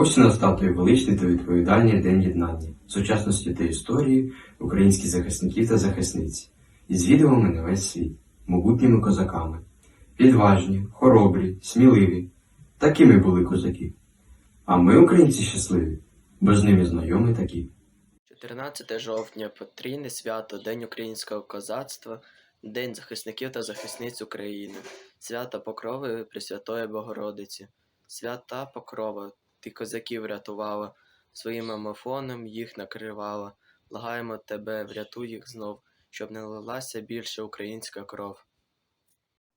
Ось настав той величний та відповідальний день єднання, сучасності та історії українських захисників та захисниць, і звідав мене весь світ, могутніми козаками. Відважні, хоробрі, сміливі. Такими були козаки. А ми, українці, щасливі, бо з ними знайомі такі. 14 жовтня потрійне свято День українського козацтва, День захисників та захисниць України, свята Покрови Пресвятої Богородиці, свята Покрова, ти козаків рятувала, своїм амофоном їх накривала. Благаємо тебе, врятуй їх знов, щоб не лилася більше українська кров.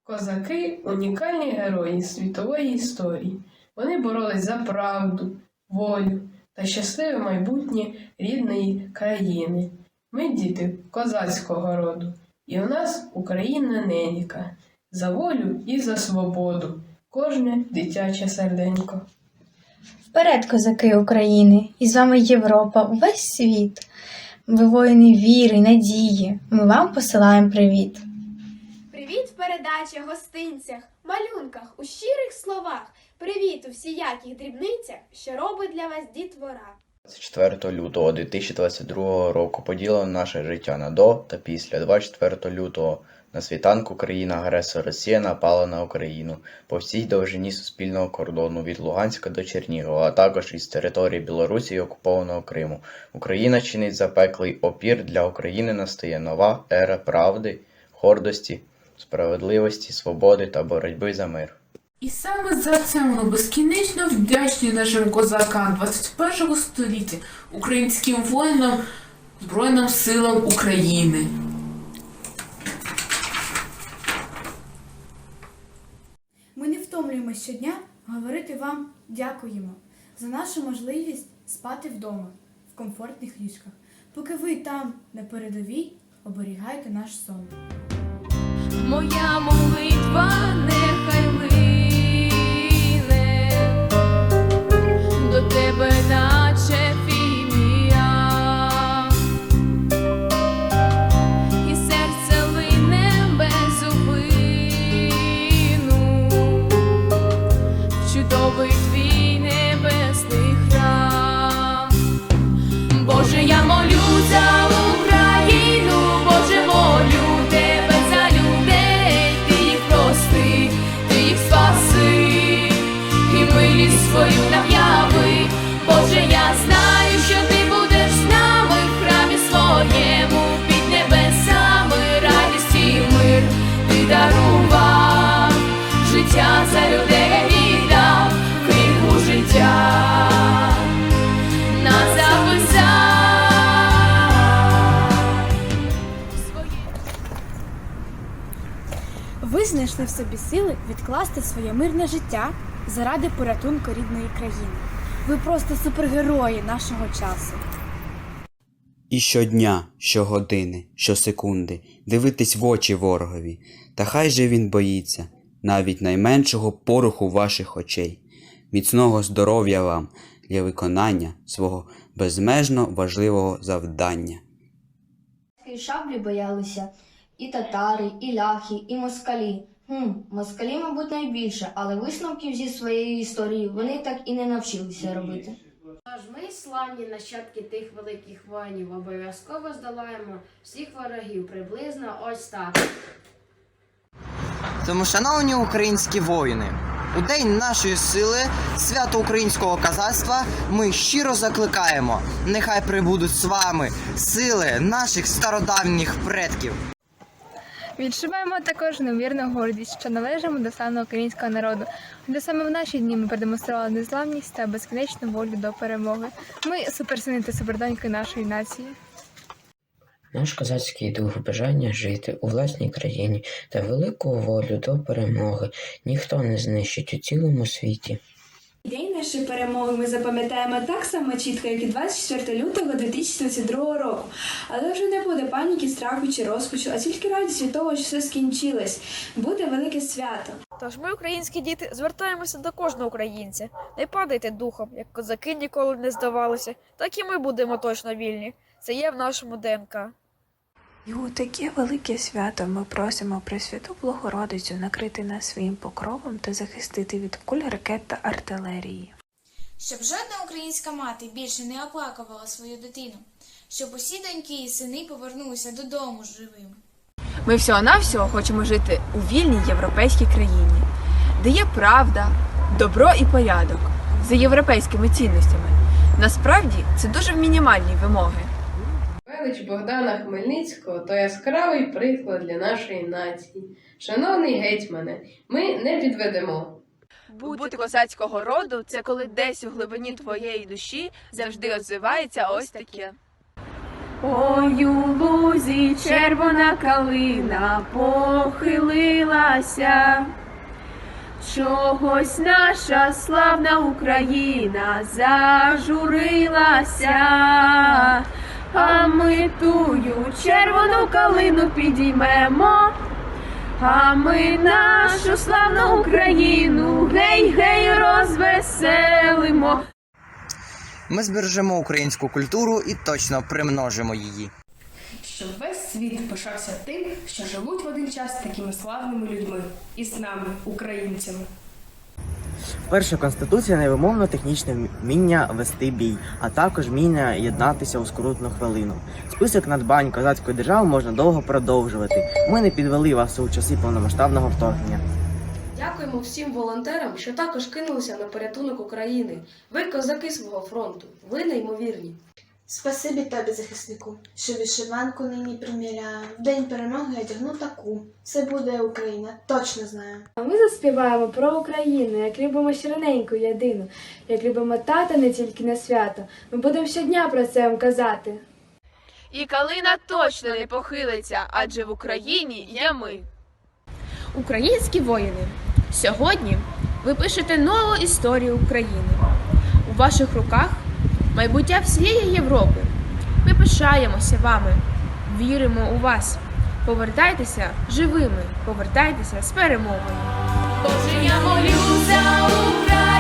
Козаки унікальні герої світової історії. Вони боролись за правду, волю та щасливе майбутнє рідної країни. Ми діти козацького роду, і у нас Україна ненька. За волю і за свободу. Кожне дитяче серденько. Вперед, козаки України, і з вами Європа, увесь світ. Ви воїни віри, надії. Ми вам посилаємо привіт. Привіт в передачах, гостинцях, малюнках, у щирих словах. Привіт у всіяких дрібницях, що робить для вас дітвора. 24 лютого 2022 року поділено наше життя на до та після. 24 лютого на світанку країна-агресор Росія напала на Україну по всій довжині суспільного кордону від Луганська до Чернігова, а також із території Білорусі і окупованого Криму. Україна чинить запеклий опір для України настає нова ера правди, гордості, справедливості, свободи та боротьби за мир. І саме за це ми безкінечно вдячні нашим козакам 21 століття, українським воїнам, Збройним силам України. Ми втомлюємося щодня говорити вам дякуємо за нашу можливість спати вдома в комфортних ліжках, поки ви там на передовій оберігаєте наш сон. Моя молитва нехай лине знайшли в собі сили відкласти своє мирне життя заради порятунку рідної країни. Ви просто супергерої нашого часу. І щодня, щогодини, щосекунди дивитись в очі ворогові, та хай же він боїться навіть найменшого поруху ваших очей, міцного здоров'я вам для виконання свого безмежно важливого завдання. І шаблі боялися і татари, і ляхи, і москалі. Хм, москалі, мабуть, найбільше, але висновків зі своєї історії вони так і не навчилися робити. Тож ми, славні нащадки тих великих воїнів, обов'язково здолаємо всіх ворогів приблизно ось так. Тому, шановні українські воїни, у день нашої сили, свято українського козацтва, ми щиро закликаємо. Нехай прибудуть з вами сили наших стародавніх предків. Відчуваємо також невірну гордість, що належимо до стану українського народу, де саме в наші дні ми продемонстрували незламність та безкінечну волю до перемоги. Ми суперсини та супердоньки нашої нації. Наш козацький дух бажання жити у власній країні та велику волю до перемоги ніхто не знищить у цілому світі. День нашої перемоги ми запам'ятаємо так само чітко, як і 24 лютого 2022 року. Але вже не буде паніки, страху чи розпачу, а тільки радість від того, що все скінчилось. Буде велике свято. Тож ми, українські діти, звертаємося до кожного українця. Не падайте духом, як козаки ніколи не здавалися, так і ми будемо точно вільні. Це є в нашому ДНК. І у таке велике свято ми просимо Пресвяту Богородицю накрити нас своїм покровом та захистити від куль ракет та артилерії. щоб жодна українська мати більше не оплакувала свою дитину, щоб усі доньки і сини повернулися додому живими. Ми всього-навсього хочемо жити у вільній європейській країні, де є правда, добро і порядок за європейськими цінностями. Насправді це дуже мінімальні вимоги. Велич Богдана Хмельницького то яскравий приклад для нашої нації. Шановний гетьмане, ми не підведемо. Бути козацького роду це коли десь у глибині твоєї душі завжди озвивається ось таке. Ой, у лузі червона калина похилилася. Чогось наша славна Україна зажурилася, а ми тую червону калину підіймемо. А ми нашу славну Україну гей-гей розвеселимо. Ми збережемо українську культуру і точно примножимо її. Щоб весь світ пишався тим, що живуть в один час такими славними людьми і з нами, українцями. Перша конституція невимовно технічне вміння вести бій, а також вміння єднатися у скрутну хвилину. Список надбань козацької держави можна довго продовжувати. Ми не підвели вас у часи повномасштабного вторгнення. Дякуємо всім волонтерам, що також кинулися на порятунок України. Ви козаки свого фронту. Ви неймовірні. Спасибі тобі, захиснику, що вишиванку нині приміряю. В день перемоги я одягну таку. Це буде Україна, точно знаю. А ми заспіваємо про Україну, як любимо щирененьку єдину, як любимо тата не тільки на свято. Ми будемо щодня про це вам казати. І калина точно не похилиться, адже в Україні є ми. Українські воїни, сьогодні ви пишете нову історію України. У ваших руках майбуття всієї Європи. Ми пишаємося вами, віримо у вас. Повертайтеся живими, повертайтеся з перемогою. Боже, я молюся Україну.